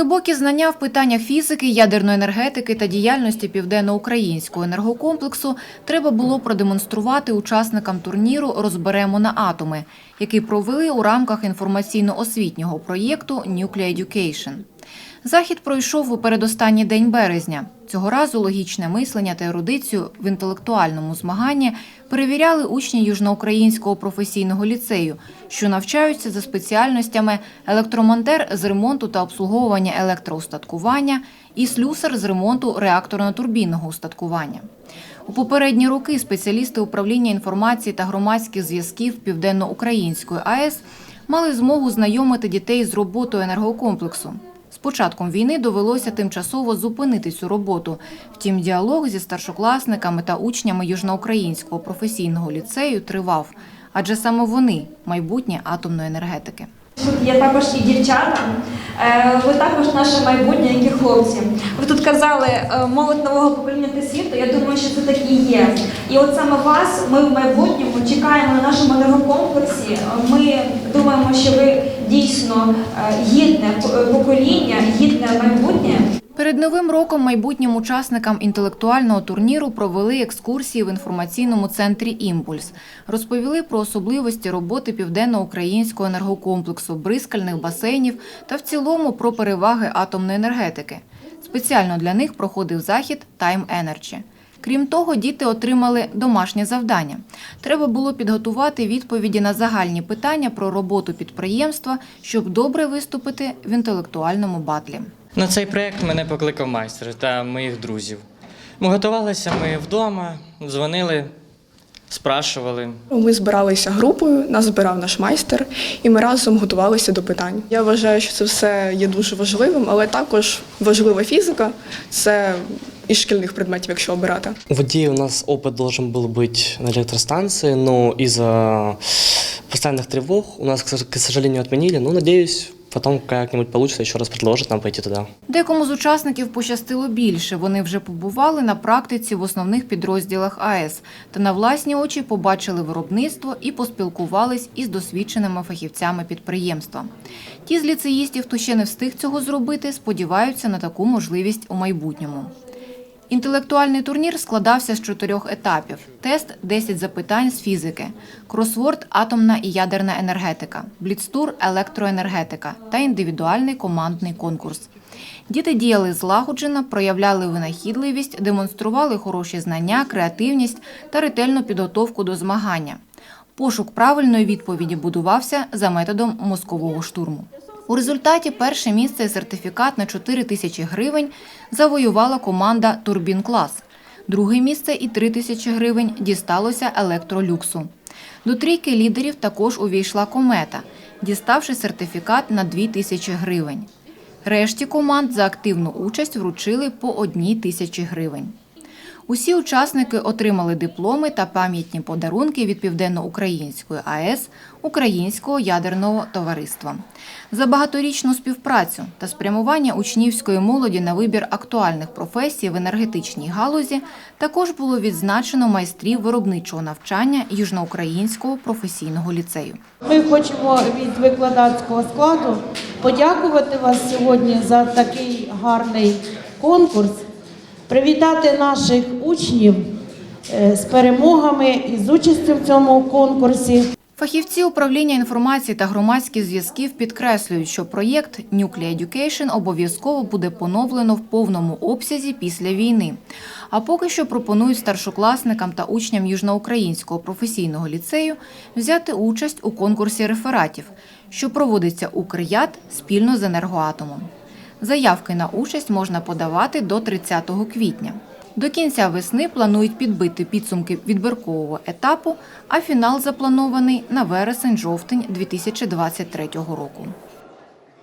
Глибокі знання в питаннях фізики, ядерної енергетики та діяльності південноукраїнського енергокомплексу треба було продемонструвати учасникам турніру Розберемо на атоми, який провели у рамках інформаційно-освітнього проєкту Nuclear Education. Захід пройшов у передостанній день березня. Цього разу логічне мислення та ерудицію в інтелектуальному змаганні перевіряли учні Южноукраїнського професійного ліцею, що навчаються за спеціальностями електромонтер з ремонту та обслуговування електроустаткування і слюсар з ремонту реакторно-турбінного устаткування. У попередні роки спеціалісти управління інформації та громадських зв'язків Південно-Української АЕС мали змогу знайомити дітей з роботою енергокомплексу. З початком війни довелося тимчасово зупинити цю роботу. Втім, діалог зі старшокласниками та учнями Южноукраїнського професійного ліцею тривав, адже саме вони майбутнє атомної енергетики. Тут є також і дівчата. Е, Ви також наше майбутнє, як і хлопці. Ви тут казали е, молодь нового покоління та світу. Я думаю, що це так і є. І от саме вас ми в майбутньому чекаємо на нашому енергокомплексі. Ми думаємо, що ви дійсно е, гідне покоління, гідне майбутнє. Перед новим роком майбутнім учасникам інтелектуального турніру провели екскурсії в інформаційному центрі Імпульс, розповіли про особливості роботи південно-українського енергокомплексу, бризкальних басейнів та в цілому про переваги атомної енергетики. Спеціально для них проходив захід Time Energy. Крім того, діти отримали домашнє завдання. Треба було підготувати відповіді на загальні питання про роботу підприємства, щоб добре виступити в інтелектуальному батлі. На цей проєкт мене покликав майстер та моїх друзів. Ми готувалися ми вдома, дзвонили, спрашували. Ми збиралися групою, нас збирав наш майстер, і ми разом готувалися до питань. Я вважаю, що це все є дуже важливим, але також важлива фізика це із шкільних предметів, якщо обирати. В идее у нас опыт должен был быть на электростанции, но из-за постоянных тревог у нас, к сож- к сожалению, отменили. Но надеюсь, потом як-небудь вийде, ще раз предложить нам пойти туди. Декому з учасників пощастило більше. Вони вже побували на практиці в основних підрозділах АЕС та на власні очі побачили виробництво і поспілкувались із досвідченими фахівцями підприємства. Ті з ліцеїстів, хто ще не встиг цього зробити, сподіваються на таку можливість у майбутньому. Інтелектуальний турнір складався з чотирьох етапів: тест 10 запитань з фізики, кросворд атомна і ядерна енергетика, бліцтур електроенергетика та індивідуальний командний конкурс. Діти діяли злагоджено, проявляли винахідливість, демонстрували хороші знання, креативність та ретельну підготовку до змагання. Пошук правильної відповіді будувався за методом мозкового штурму. У результаті перше місце і сертифікат на 4 тисячі гривень завоювала команда Турбін Клас. Друге місце і 3 тисячі гривень дісталося електролюксу. До трійки лідерів також увійшла комета, діставши сертифікат на 2 тисячі гривень. Решті команд за активну участь вручили по одній тисячі гривень. Усі учасники отримали дипломи та пам'ятні подарунки від Південно-Української АЕС Українського ядерного товариства. За багаторічну співпрацю та спрямування учнівської молоді на вибір актуальних професій в енергетичній галузі також було відзначено майстрів виробничого навчання Южноукраїнського професійного ліцею. Ми хочемо від викладацького складу подякувати вас сьогодні за такий гарний конкурс, привітати наших учнів е, з перемогами і з участю в цьому конкурсі. Фахівці управління інформації та громадських зв'язків підкреслюють, що проєкт Nuclear Education обов'язково буде поновлено в повному обсязі після війни. А поки що пропонують старшокласникам та учням Южноукраїнського професійного ліцею взяти участь у конкурсі рефератів, що проводиться у Крият спільно з енергоатомом. Заявки на участь можна подавати до 30 квітня. До кінця весни планують підбити підсумки відбіркового етапу, а фінал запланований на вересень-жовтень 2023 року.